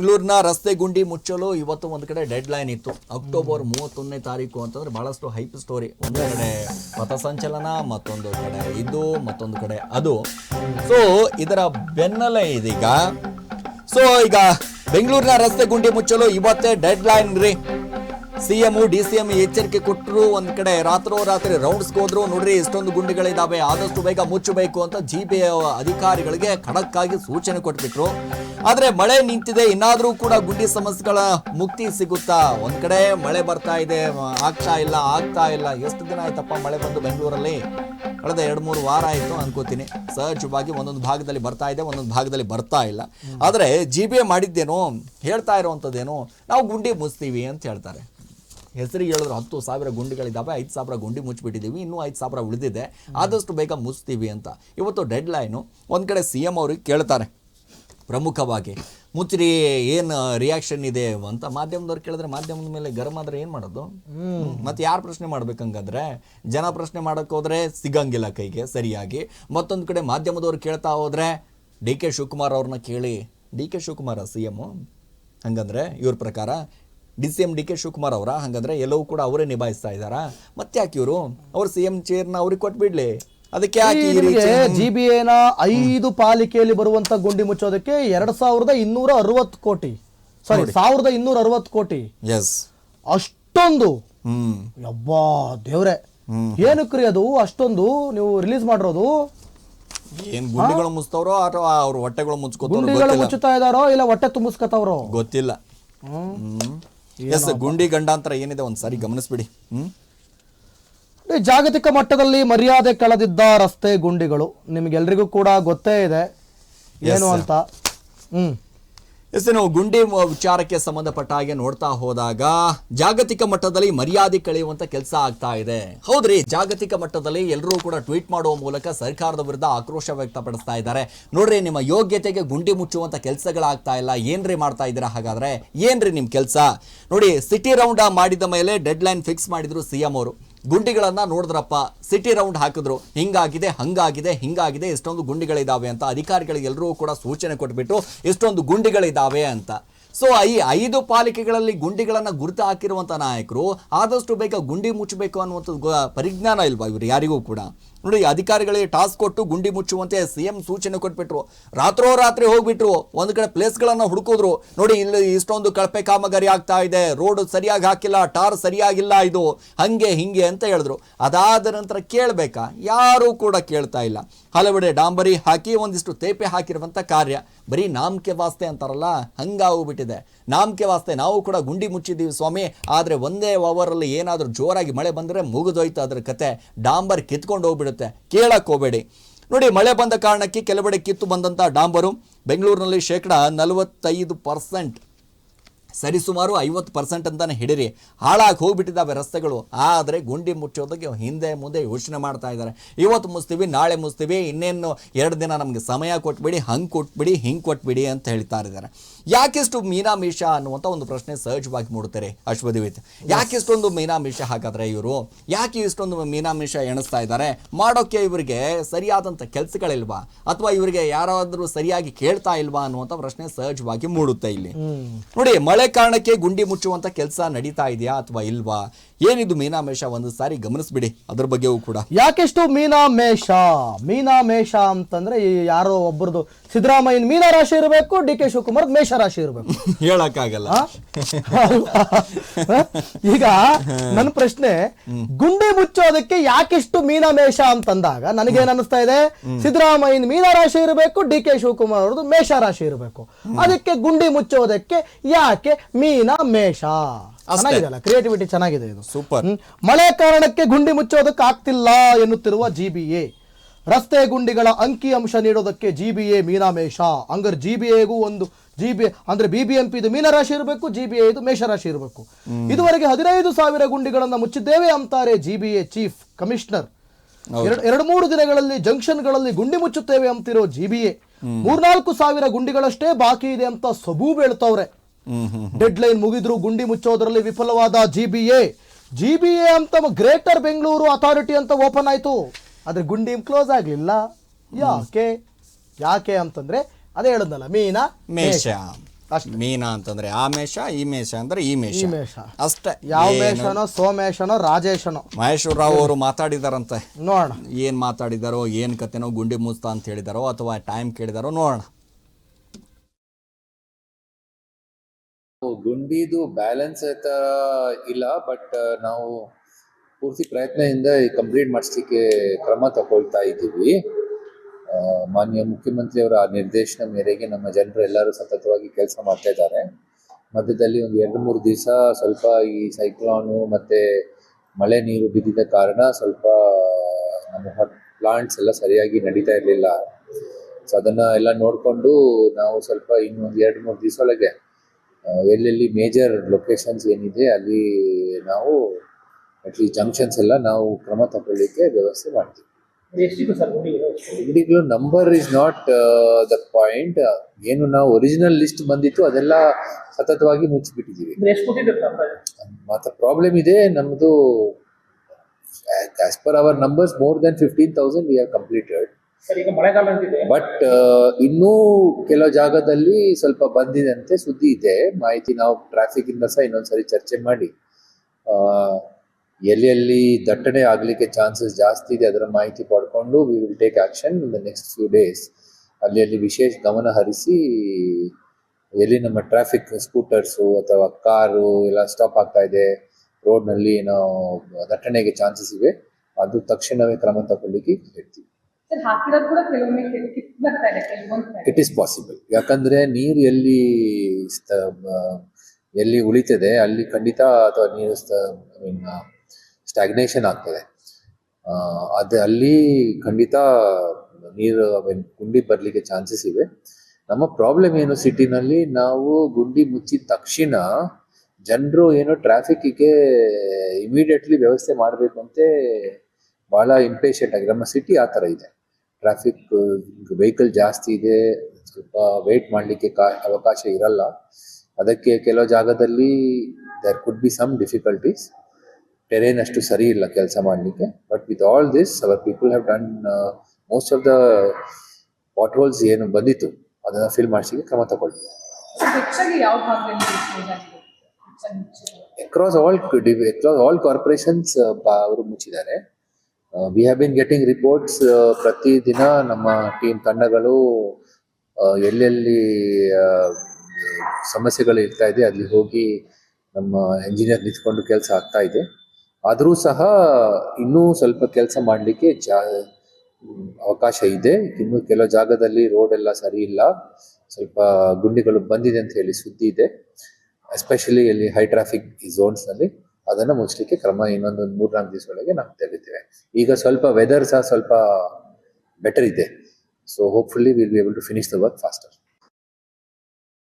ಬೆಂಗಳೂರಿನ ರಸ್ತೆ ಗುಂಡಿ ಮುಚ್ಚಲು ಇವತ್ತು ಒಂದು ಕಡೆ ಡೆಡ್ ಲೈನ್ ಇತ್ತು. ಅಕ್ಟೋಬರ್ ಮೂವತ್ತೊಂದನೇ ತಾರೀಕು ಅಂತಂದ್ರೆ ಬಹಳಷ್ಟು ಹೈಪ್ ಸ್ಟೋರಿ ಒಂದು ಕಡೆ ಪಥಸಂಚಲನ ಮತ್ತೊಂದು ಕಡೆ ಇದು, ಮತ್ತೊಂದು ಕಡೆ ಅದು. ಸೊ ಇದರ ಬೆನ್ನಲ್ಲೇ ಇದೀಗ. ಸೊ ಈಗ ಬೆಂಗಳೂರಿನ ರಸ್ತೆ ಗುಂಡಿ ಮುಚ್ಚಲು ಇವತ್ತೇ ಡೆಡ್ ಲೈನ್ ರೀ. ಸಿಎಂ ಡಿ ಸಿ ಎಂ ಎಚ್ಚರಿಕೆ ಕೊಟ್ಟರು. ಒಂದ್ ಕಡೆ ರಾತ್ರೋ ರಾತ್ರಿ ರೌಂಡ್ಸ್ ಹೋದ್ರು. ನೋಡ್ರಿ, ಇಷ್ಟೊಂದು ಗುಂಡಿಗಳಿದಾವೆ. ಆದಷ್ಟು ಬೇಗ ಮುಚ್ಚಬೇಕು ಅಂತ ಜಿ ಬಿ ಅಧಿಕಾರಿಗಳಿಗೆ ಖಡಕ್ ಆಗಿ ಸೂಚನೆ ಕೊಟ್ಬಿಟ್ರು. ಆದ್ರೆ ಮಳೆ ನಿಂತಿದೆ. ಇನ್ನಾದ್ರೂ ಕೂಡ ಗುಂಡಿ ಸಮಸ್ಯೆಗಳ ಮುಕ್ತಿ ಸಿಗುತ್ತಾ? ಒಂದ್ ಕಡೆ ಮಳೆ ಬರ್ತಾ ಇದೆ. ಆಗ್ತಾ ಇಲ್ಲ ಆಗ್ತಾ ಇಲ್ಲ. ಎಷ್ಟು ದಿನ ಆಯ್ತಪ್ಪ ಮಳೆ ಬಂದು ಬೆಂಗಳೂರಲ್ಲಿ? ಕಳೆದ ಎರಡು, ಮೂರು ವಾರ ಆಯ್ತು ಅನ್ಕೋತೀನಿ. ಸಹಜವಾಗಿ ಒಂದೊಂದು ಭಾಗದಲ್ಲಿ ಬರ್ತಾ ಇದೆ, ಒಂದೊಂದು ಭಾಗದಲ್ಲಿ ಬರ್ತಾ ಇಲ್ಲ. ಆದ್ರೆ ಜಿ ಬಿ ಹೇಳ್ತಾ ಇರುವಂಥದ್ದೇನು ನಾವು ಗುಂಡಿ ಮುಚ್ತೀವಿ ಅಂತ ಹೇಳ್ತಾರೆ. ಹೆಸರಿಗೆ ಹೇಳಿದ್ರು ಹತ್ತು ಸಾವಿರ ಗುಂಡಿಗಳಿದ್ದಾವೆ ಐದು ಸಾವಿರ ಗುಂಡಿ ಮುಚ್ಚಿಬಿಟ್ಟಿದ್ದೀವಿ ಇನ್ನೂ ಐದು ಸಾವಿರ ಉಳಿದಿದೆ ಆದಷ್ಟು ಬೇಗ ಮುಚ್ತೀವಿ ಅಂತ. ಇವತ್ತು ಡೆಡ್ ಲೈನು ಒಂದು ಕಡೆ ಸಿ ಎಂ ಅವ್ರಿಗೆ ಕೇಳ್ತಾರೆ ಪ್ರಮುಖವಾಗಿ. ಮುಚ್ಚಿರಿ ಏನು ರಿಯಾಕ್ಷನ್ ಇದೆ ಅಂತ ಮಾಧ್ಯಮದವ್ರು ಕೇಳಿದ್ರೆ ಮಾಧ್ಯಮದ ಮೇಲೆ ಗರಂ ಆದ್ರೆ ಏನು ಮಾಡೋದು? ಮತ್ತೆ ಯಾರು ಪ್ರಶ್ನೆ ಮಾಡ್ಬೇಕಂಗಾದ್ರೆ? ಜನ ಪ್ರಶ್ನೆ ಮಾಡಕ್ ಹೋದ್ರೆ ಸಿಗಂಗಿಲ್ಲ ಕೈಗೆ ಸರಿಯಾಗಿ. ಮತ್ತೊಂದು ಕಡೆ ಮಾಧ್ಯಮದವ್ರು ಕೇಳ್ತಾ ಹೋದ್ರೆ ಡಿ ಕೆ ಶಿವಕುಮಾರ್ ಅವ್ರನ್ನ ಕೇಳಿ. D K Shivakumar C M ಹಂಗಂದ್ರೆ ಇವ್ರ ಪ್ರಕಾರ D C M D K Shivakumar ಅವರ? ಹಂಗಂದ್ರೆ ಎಲ್ಲವೂ ಕೂಡ ಅವರೇ ನಿಭಾಯಿಸ್ತಾ ಇದ್ದಾರಾ? ಮತ್ತೆ ಯಾಕೆ ಇವರು? ಅವ್ರು ಸಿ ಎಂ ಚೇರ್ನ ಅವ್ರಿಗೆ ಕೊಟ್ಬಿಡ್ಲಿ. ಅದಕ್ಕೆ ಯಾಕೆ ಈ ರೀತಿ? ಜಿ ಬಿ ಎನ ಐದು ಪಾಲಿಕೆಯಲ್ಲಿ ಬರುವಂತ ಗುಂಡಿ ಮುಚ್ಚೋದಕ್ಕೆ ಎರಡ್ ಸಾವಿರದ ಇನ್ನೂರ ಅರವತ್ತು ಕೋಟಿ. ಸಾರಿ ಸಾವಿರದ ಇನ್ನೂರ ಅರವತ್ತು ಕೋಟಿ. ಎಸ್ ಅಷ್ಟೊಂದು. ಅಬ್ಬಾ ಯಬ್ಬಾ ದೇವ್ರೆ. ಏನಕ್ರಿ ಅದು? ಅಷ್ಟೊಂದು ನೀವು ರಿಲೀಸ್ ಮಾಡಿರೋದು? ಏನ್ ಗುಂಡಿಗಳು ಮುಚ್ತವ್ರೋ ಅಥವಾ ಅವ್ರ ಹೊಟ್ಟೆಗಳು ಮುಚ್ಕೋತಾರೋ ಗುಂಡಿಗಳು ಮುಚ್ಚುತ್ತಾ ಇದಾರೋ ಇಲ್ಲ ಹೊಟ್ಟೆ ತುಂಬಿಸ್ಕೊತಾವ್ರೋ? ಗೊತ್ತಿಲ್ಲ. ಹ್ಮ್. ಎಸ್ ಗುಂಡಿ ಗಂಡಾಂತರ ಏನಿದೆ ಒಂದ್ಸಾರಿ ಗಮನಿಸ್ಬಿಡಿ. ಹ್ಮ್? ಜಾಗತಿಕ ಮಟ್ಟದಲ್ಲಿ ಮರ್ಯಾದೆ ಕಳೆದಿದ್ದ ರಸ್ತೆ ಗುಂಡಿಗಳು ನಿಮ್ಗೆಲ್ರಿಗೂ ಕೂಡ ಗೊತ್ತೇ ಇದೆ. ಏನು ಅಂತ? ಹ್ಮ್. ಎಸ್ ನಾವು ಗುಂಡಿ ವಿಚಾರಕ್ಕೆ ಸಂಬಂಧಪಟ್ಟ ಹಾಗೆ ನೋಡ್ತಾ ಹೋದಾಗ ಜಾಗತಿಕ ಮಟ್ಟದಲ್ಲಿ ಮರ್ಯಾದೆ ಕಳೆಯುವಂತ ಕೆಲಸ ಆಗ್ತಾ ಇದೆ. ಹೌದ್ರಿ, ಜಾಗತಿಕ ಮಟ್ಟದಲ್ಲಿ ಎಲ್ಲರೂ ಕೂಡ ಟ್ವೀಟ್ ಮಾಡುವ ಮೂಲಕ ಸರ್ಕಾರದ ವಿರುದ್ಧ ಆಕ್ರೋಶ ವ್ಯಕ್ತಪಡಿಸ್ತಾ ಇದ್ದಾರೆ. ನೋಡ್ರಿ, ನಿಮ್ಮ ಯೋಗ್ಯತೆಗೆ ಗುಂಡಿ ಮುಚ್ಚುವಂತ ಕೆಲಸಗಳಾಗ್ತಾ ಇಲ್ಲ. ಏನ್ರಿ ಮಾಡ್ತಾ ಇದ್ದೀರಾ ಹಾಗಾದ್ರೆ? ಏನ್ರಿ ನಿಮ್ ಕೆಲಸ? ನೋಡಿ, ಸಿಟಿ ರೌಂಡ್ ಮಾಡಿದ ಮೇಲೆ ಡೆಡ್ ಲೈನ್ ಫಿಕ್ಸ್ ಮಾಡಿದ್ರು ಸಿಎಂ ಅವರು. ಗುಂಡಿಗಳನ್ನ ನೋಡಿದ್ರಪ್ಪ. ಸಿಟಿ ರೌಂಡ್ ಹಾಕಿದ್ರು. ಹಿಂಗಾಗಿದೆ, ಹಂಗಾಗಿದೆ, ಹಿಂಗಾಗಿದೆ ಇಷ್ಟೊಂದು ಗುಂಡಿಗಳಿದಾವೆ ಅಂತ ಅಧಿಕಾರಿಗಳಿಗೆ ಎಲ್ಲರೂ ಕೂಡ ಸೂಚನೆ ಕೊಟ್ಬಿಟ್ಟು ಇಷ್ಟೊಂದು ಗುಂಡಿಗಳಿದಾವೆ ಅಂತ. ಸೊ ಈ ಐದು ಪಾಲಿಕೆಗಳಲ್ಲಿ ಗುಂಡಿಗಳನ್ನು ಗುರುತು ಹಾಕಿರುವಂಥ ನಾಯಕರು, ಆದಷ್ಟು ಬೇಗ ಗುಂಡಿ ಮುಚ್ಚಬೇಕು ಅನ್ನುವಂಥದ್ದು ಪರಿಜ್ಞಾನ ಇಲ್ವಾ ಇವರು ಯಾರಿಗೂ ಕೂಡ? ನೋಡಿ, ಅಧಿಕಾರಿಗಳಿಗೆ ಟಾಸ್ಕ್ ಕೊಟ್ಟು ಗುಂಡಿ ಮುಚ್ಚುವಂತೆ ಸಿಎಂ ಸೂಚನೆ ಕೊಟ್ಬಿಟ್ರು. ರಾತ್ರೋ ರಾತ್ರಿ ಹೋಗ್ಬಿಟ್ರು. ಒಂದು ಕಡೆ ಪ್ಲೇಸ್ಗಳನ್ನು ಹುಡುಕಿದ್ರು. ನೋಡಿ, ಇಲ್ಲಿ ಇಷ್ಟೊಂದು ಕಳಪೆ ಕಾಮಗಾರಿ ಆಗ್ತಾ ಇದೆ. ರೋಡ್ ಸರಿಯಾಗಿ ಹಾಕಿಲ್ಲ, ಟಾರ್ ಸರಿಯಾಗಿಲ್ಲ ಇದು. ಹಂಗೆ, ಹಿಂಗೆ ಅಂತ ಹೇಳಿದ್ರು. ಅದಾದ ನಂತರ ಕೇಳಬೇಕಾ? ಯಾರೂ ಕೂಡ ಕೇಳ್ತಾ ಇಲ್ಲ. ಹಲವೆಡೆ ಡಾಂಬರಿ ಹಾಕಿ, ಒಂದಿಷ್ಟು ತೇಪೆ ಹಾಕಿರುವಂಥ ಕಾರ್ಯ. ಬರೀ ನಾಮಕೆ ವಾಸ್ತೆ ಅಂತಾರಲ್ಲ ಹಂಗಾಗೋಗ್ಬಿಟ್ಟಿದೆ ನಾಮಕೆ ವಾಸ್ತೆ, ನಾವು ಕೂಡ ಗುಂಡಿ ಮುಚ್ಚಿದ್ದೀವಿ ಸ್ವಾಮಿ. ಆದರೆ ಒಂದೇ ಓವರಲ್ಲಿ ಏನಾದರೂ ಜೋರಾಗಿ ಮಳೆ ಬಂದರೆ ಮುಗಿದೋಯ್ತು ಅದರ ಕತೆ. ಡಾಂಬರ್ ಕಿತ್ಕೊಂಡು ಹೋಗ್ಬಿಡುತ್ತೆ. ಕೇಳಕ್ ಹೋಗಬೇಡಿ. ನೋಡಿ ಮಳೆ ಬಂದ ಕಾರಣಕ್ಕೆ ಕೆಲವೆಡೆ ಕಿತ್ತು ಬಂದಂಥ ಡಾಂಬರು. ಬೆಂಗಳೂರಿನಲ್ಲಿ ಶೇಕಡ ನಲವತ್ತೈದು ಪರ್ಸೆಂಟ್ ಸರಿಸುಮಾರು ಐವತ್ತು ಪರ್ಸೆಂಟ್ ಅಂತಾನೆ ಹಿಡಿರಿ. ಹಾಳಾಗಿ ಹೋಗಿಬಿಟ್ಟಿದ್ದಾವೆ ರಸ್ತೆಗಳು. ಆದರೆ ಗುಂಡಿ ಮುಚ್ಚೋದಕ್ಕೆ ಹಿಂದೆ ಮುಂದೆ ಯೋಚನೆ ಮಾಡ್ತಾ ಇದ್ದಾರೆ. ಇವತ್ತು ಮುಚ್ತೀವಿ ನಾಳೆ ಮುಚ್ತೀವಿ ಇನ್ನೇನು ಎರಡು ದಿನ ನಮಗೆ ಸಮಯ ಕೊಟ್ಬಿಡಿ ಹಂಗೆ ಕೊಟ್ಬಿಡಿ ಹಿಂಗೆ ಕೊಟ್ಬಿಡಿ ಅಂತ ಹೇಳ್ತಾ ಇದ್ದಾರೆ. ಯಾಕೆಷ್ಟು ಮೀನಾಮೀಷ ಅನ್ನುವಂಥ ಒಂದು ಪ್ರಶ್ನೆ ಸಹಜವಾಗಿ ಮೂಡುತ್ತಾರೆ ಅಶ್ವದಿವಿತ್. ಯಾಕೆ ಇಷ್ಟೊಂದು ಮೀನಾಮೀಷ ಹಾಗಾದ್ರೆ ಇವರು? ಯಾಕೆ ಇಷ್ಟೊಂದು ಮೀನಾಮೀಷ ಎಣಿಸ್ತಾ ಇದ್ದಾರೆ? ಮಾಡೋಕ್ಕೆ ಇವರಿಗೆ ಸರಿಯಾದಂಥ ಕೆಲಸಗಳಿಲ್ವಾ? ಅಥವಾ ಇವರಿಗೆ ಯಾರಾದರೂ ಸರಿಯಾಗಿ ಕೇಳ್ತಾ ಇಲ್ವಾ ಅನ್ನುವಂಥ ಪ್ರಶ್ನೆ ಸಹಜವಾಗಿ ಮೂಡುತ್ತೆ ಇಲ್ಲಿ. ನೋಡಿ ಮಳೆ ಕಾರಣಕ್ಕೆ ಗುಂಡಿ ಮುಚ್ಚುವಂತ ಕೆಲಸ ನಡೀತಾ ಇದೆಯಾ ಅಥವಾ ಇಲ್ವಾ? ಏನಿದು ಮೀನಾಮೇಷ? ಒಂದು ಸಾರಿ ಗಮನಿಸ್ಬಿಡಿ. ಅದ್ರ ಬಗ್ಗೆಯೂ ಕೂಡ. ಯಾಕೆಷ್ಟು ಮೀನಾಮೇಷ? ಮೀನಾಮೇಷ ಮೀನಾ ಮೇಷ ಅಂತಂದ್ರೆ ಯಾರೋ ಒಬ್ಬರದು ಸಿದ್ದರಾಮಯ್ಯನ ಮೀನ ರಾಶಿ ಇರಬೇಕು ಡಿ ಕೆ ಶಿವಕುಮಾರ್ ಮೇಷ ರಾಶಿ ಇರಬೇಕು. ಹೇಳಕ್ಕಾಗಲ್ಲ. ಈಗ ನನ್ನ ಪ್ರಶ್ನೆ ಗುಂಡಿ ಮುಚ್ಚೋದಕ್ಕೆ ಯಾಕಿಷ್ಟು ಮೀನ ಮೇಷ ಅಂತಂದಾಗ ನನಗೇನ್ ಅನಿಸ್ತಾ ಇದೆ? ಸಿದ್ದರಾಮಯ್ಯನ ಮೀನ ರಾಶಿ ಇರಬೇಕು ಡಿ ಕೆ ಶಿವಕುಮಾರ್ ಅವ್ರದ್ದು ಮೇಷ ರಾಶಿ ಇರಬೇಕು. ಅದಕ್ಕೆ ಗುಂಡಿ ಮುಚ್ಚೋದಕ್ಕೆ ಯಾಕೆ ಮೀನ ಮೇಷ? ಚೆನ್ನಾಗಿದೆ ಅಲ್ಲ ಕ್ರಿಯೇಟಿವಿಟಿ ಚೆನ್ನಾಗಿದೆ ಇದು. ಸೂಪರ್. ಮಳೆ ಕಾರಣಕ್ಕೆ ಗುಂಡಿ ಮುಚ್ಚೋದಕ್ಕೆ ಆಗ್ತಿಲ್ಲ ಎನ್ನುತ್ತಿರುವ ಜಿಬಿಎ ರಸ್ತೆ ಗುಂಡಿಗಳ ಅಂಕಿ ಅಂಶ ನೀಡೋದಕ್ಕೆ ಜಿಬಿಎ ಮೀನಾಮೇಷ. ಹಂಗಾರೆ ಎಗೂ ಒಂದು ಜಿಬಿ ಅಂದ್ರೆ ಬಿಬಿಎಂಪಿ ಇದು ಮೀನರಾಶಿ ಇರಬೇಕು ಜಿಬಿಎ ಇದು ಮೇಷರಾಶಿ ಇರಬೇಕು. ಇದುವರೆಗೆ ಹದಿನೈದು ಸಾವಿರ ಗುಂಡಿಗಳನ್ನ ಮುಚ್ಚಿದ್ದೇವೆ ಅಂತಾರೆ ಜಿಬಿಎ ಚೀಫ್ ಕಮಿಷನರ್ ಎರಡು ಎರಡು ಮೂರು ದಿನಗಳಲ್ಲಿ ಜಂಕ್ಷನ್ಗಳಲ್ಲಿ ಗುಂಡಿ ಮುಚ್ಚುತ್ತೇವೆ ಅಂತಿರೋ ಜಿಬಿಎ ಮೂರ್ನಾಲ್ಕು ಸಾವಿರ ಗುಂಡಿಗಳಷ್ಟೇ ಬಾಕಿ ಇದೆ ಅಂತ ಸಬೂ ಹ್ಮ್ ಡೆಡ್ ಲೈನ್ ಮುಗಿದ್ರು ಗುಂಡಿ ಮುಚ್ಚೋದ್ರಲ್ಲಿ ವಿಫಲವಾದ ಜಿಬಿಎ ಜಿಬಿಎ ಅಂತ ಗ್ರೇಟರ್ ಬೆಂಗಳೂರು ಅಥಾರಿಟಿ ಅಂತ ಓಪನ್ ಆಯ್ತು. ಆದ್ರೆ ಗುಂಡಿ ಕ್ಲೋಸ್ ಆಗಲಿಲ್ಲ. ಯಾಕೆ? ಯಾಕೆ ಅಂತಂದ್ರೆ ಅದೇ ಹೇಳದ್ನಲ್ಲ ಮೀನಾ ಮೇಷ. ಅಷ್ಟೇ. ಮೀನ ಅಂತಂದ್ರೆ ಆ ಮೇಷ ಈ ಮೇಷ ಅಂದ್ರೆ ಈ ಮೇಷ. ಮೇಷ. ಅಷ್ಟೇ. ಯಾವ ಮೇಷನೋ ಸೋಮೇಶನೋ ರಾಜೇಶನೋ. ಮಹೇಶ್ವರ ರಾವ್ ಅವರು ಮಾತಾಡಿದಾರಂತೆ. ನೋಡೋಣ. ಏನ್ ಮಾತಾಡಿದಾರೋ ಏನ್ ಕತೆನೋ ಗುಂಡಿ ಮುಸ್ತಾ ಅಂತ ಹೇಳಿದಾರೋ ಅಥವಾ ಟೈಮ್ ಕೇಳಿದಾರೋ ನೋಡೋಣ. ಗುಂಡಿದು ಬ್ಯಾಲೆನ್ಸ್ ತರ ಇಲ್ಲ ಬಟ್ ನಾವು ಪೂರ್ತಿ ಪ್ರಯತ್ನದಿಂದ ಕಂಪ್ಲೀಟ್ ಮಾಡಿಸ್ಲಿಕ್ಕೆ ಕ್ರಮ ತಗೊಳ್ತಾ ಇದ್ದೀವಿ. ಮಾನ್ಯ ಮುಖ್ಯಮಂತ್ರಿಯವರ ಆ ನಿರ್ದೇಶನ ಮೇರೆಗೆ ನಮ್ಮ ಜನರು ಎಲ್ಲರೂ ಸತತವಾಗಿ ಕೆಲಸ ಮಾಡ್ತಾ ಇದ್ದಾರೆ. ಮಧ್ಯದಲ್ಲಿ ಒಂದು ಎರಡು ಮೂರು ದಿವಸ ಸ್ವಲ್ಪ ಈ ಸೈಕ್ಲಾನು ಮತ್ತೆ ಮಳೆ ನೀರು ಬಿದ್ದಿದ್ದ ಕಾರಣ ಸ್ವಲ್ಪ ನಮ್ಮ ಪ್ಲಾಂಟ್ಸ್ ಎಲ್ಲ ಸರಿಯಾಗಿ ನಡೀತಾ ಇರಲಿಲ್ಲ. ಸೊ ಅದನ್ನ ಎಲ್ಲ ನೋಡಿಕೊಂಡು ನಾವು ಸ್ವಲ್ಪ ಇನ್ನೊಂದು ಎರಡು ಮೂರು ದಿವಸ ಒಳಗೆ ಎಲ್ಲೆಲ್ಲಿ ಮೇಜರ್ ಲೊಕೇಶನ್ಸ್ ಏನಿದೆ ಅಲ್ಲಿ ನಾವು ಅಟ್ಲೀಸ್ಟ್ ಜಂಕ್ಷನ್ಸ್ ಎಲ್ಲ ನಾವು ಕ್ರಮ ತಗೊಳ್ಳಿಕ್ಕೆ ವ್ಯವಸ್ಥೆ ಮಾಡ್ತೀವಿ. ಇಂಡಿಗ್ಲು number is not the point ಏನು ನಾವು ಒರಿಜಿನಲ್ ಲಿಸ್ಟ್ ಬಂದಿತ್ತು ಅದೆಲ್ಲ ಸತತವಾಗಿ ಮುಚ್ಚಿಬಿಟ್ಟಿದ್ದೀವಿ. ಮಾತ್ರ ಪ್ರಾಬ್ಲಮ್ ಇದೆ ನಮ್ಮದು as per our numbers more than fifteen thousand we have completed but ಇನ್ನೂ ಕೆಲವು ಜಾಗದಲ್ಲಿ ಸ್ವಲ್ಪ ಬಂದಿದೆ ಅಂತೆ ಸುದ್ದಿ ಇದೆ. ಮಾಹಿತಿ ನಾವು ಟ್ರಾಫಿಕ್ ಇಂದ ಸಹ ಇನ್ನೊಂದ್ಸರಿ ಚರ್ಚೆ ಮಾಡಿ. ಆ, ಎಲ್ಲಿ ಎಲ್ಲಿ ದಟ್ಟಣೆ ಆಗ್ಲಿಕ್ಕೆ ಚಾನ್ಸಸ್ ಜಾಸ್ತಿ ಇದೆ ಅದರ ಮಾಹಿತಿ ಪಡ್ಕೊಂಡು we will take action in the next few days ಅಲ್ಲಿ ಅಲ್ಲಿ ವಿಶೇಷ ಗಮನ ಹರಿಸಿ ಎಲ್ಲಿ ನಮ್ಮ ಟ್ರಾಫಿಕ್ ಸ್ಕೂಟರ್ಸು ಅಥವಾ ಕಾರು ಎಲ್ಲ ಸ್ಟಾಪ್ ಆಗ್ತಾ ಇದೆ ರೋಡ್ನಲ್ಲಿ ಏನೋ ದಟ್ಟಣೆಗೆ ಚಾನ್ಸಸ್ ಇವೆ ಅದು ತಕ್ಷಣವೇ ಕ್ರಮ ತಗೊಳ್ಳಿಕ್ಕೆ ಹೇಳ್ತೀವಿ. ಇಟ್ ಈಸ್ ಪಾಸಿಬಲ್ ಯಾಕಂದ್ರೆ ನೀರು ಎಲ್ಲಿ ಎಲ್ಲಿ ಉಳಿತದೆ ಅಲ್ಲಿ ಖಂಡಿತ ಅಥವಾ ನೀರು ಐ ಮೀನ್ ಸ್ಟಾಗ್ನೇಷನ್ ಆಗ್ತದೆ. ಅದು ಅಲ್ಲಿ ಖಂಡಿತ ನೀರು ಗುಂಡಿ ಬರಲಿಕ್ಕೆ ಚಾನ್ಸಸ್ ಇವೆ. ನಮ್ಮ ಪ್ರಾಬ್ಲಮ್ ಏನು ಸಿಟಿನಲ್ಲಿ ನಾವು ಗುಂಡಿ ಮುಚ್ಚಿದ ತಕ್ಷಣ ಜನರು ಏನು ಟ್ರಾಫಿಕ್ಕಿಗೆ ಇಮಿಡಿಯೇಟ್ಲಿ ವ್ಯವಸ್ಥೆ ಮಾಡಬೇಕು ಅಂತ ಬಹಳ ಇಂಪೇಷಂಟ್ ಆಗಿದೆ ನಮ್ಮ ಸಿಟಿ ಆ ಥರ ಇದೆ. ಟ್ರಾಫಿಕ್ ವೆಹಿಕಲ್ ಜಾಸ್ತಿ ಇದೆ, ಸ್ವಲ್ಪ ವೆಯ್ಟ್ ಮಾಡಲಿಕ್ಕೆ ಕಾ, ಅವಕಾಶ ಇರಲ್ಲ. ಅದಕ್ಕೆ ಕೆಲವು ಜಾಗದಲ್ಲಿ there could be some difficulties terrain ಅಷ್ಟು ಸರಿ ಇಲ್ಲ ಕೆಲಸ ಮಾಡಲಿಕ್ಕೆ but with all this our people have done most of the what holes ಏನು ಬಂದಿತ್ತು ಅದನ್ನು ಫಿಲ್ ಮಾಡಿಸಿಗೆ ಕ್ರಮ ತಗೊಳ್ತೀವಿ ಮುಚ್ಚಿದೆ. Across all across all corporations ಅವರು ಮುಚ್ಚಿದ್ದಾರೆ. We have been getting reports ಪ್ರತಿದಿನ ನಮ್ಮ ಟೀಮ್ ತಂಡಗಳು ಆ, ಎಲ್ಲೆಲ್ಲಿ ಆ, ಸಮಸ್ಯೆಗಳು ಇರ್ತಾ ಇದೆ ಅಲ್ಲಿ ಹೋಗಿ ನಮ್ಮ ಎಂಜಿನಿಯರ್ ನಿಂತ್ಕೊಂಡು ಕೆಲಸ ಆಗ್ತಾ ಇದೆ. ಆದರೂ ಸಹ ಇನ್ನೂ ಸ್ವಲ್ಪ ಕೆಲಸ ಮಾಡಲಿಕ್ಕೆ ಜಾ, ಅವಕಾಶ ಇದೆ. ಇನ್ನು ಕೆಲವು ಜಾಗದಲ್ಲಿ ರೋಡ್ ಎಲ್ಲ ಸರಿ ಇಲ್ಲ. ಸ್ವಲ್ಪ ಗುಂಡಿಗಳು ಬಂದಿದೆ ಅಂತ ಹೇಳಿ ಸುದ್ದಿ ಇದೆ. ಎಸ್ಪೆಷಲಿ ಇಲ್ಲಿ ಹೈ ಟ್ರಾಫಿಕ್ ಝೋನ್ಸ್ನಲ್ಲಿ ಅದನ್ನು ಮುಚ್ಚಲಿಕ್ಕೆ ಕ್ರಮ ಇನ್ನೊಂದು ಮೂರ್ನಾಲ್ಕು ದಿವಸ ಒಳಗೆ ನಾವು ತೆಗಿತೇವೆ. ಈಗ ಸ್ವಲ್ಪ ವೆದರ್ ಸಹ ಸ್ವಲ್ಪ ಬೆಟರ್ ಇದೆ. So hopefully will be able to finish the work faster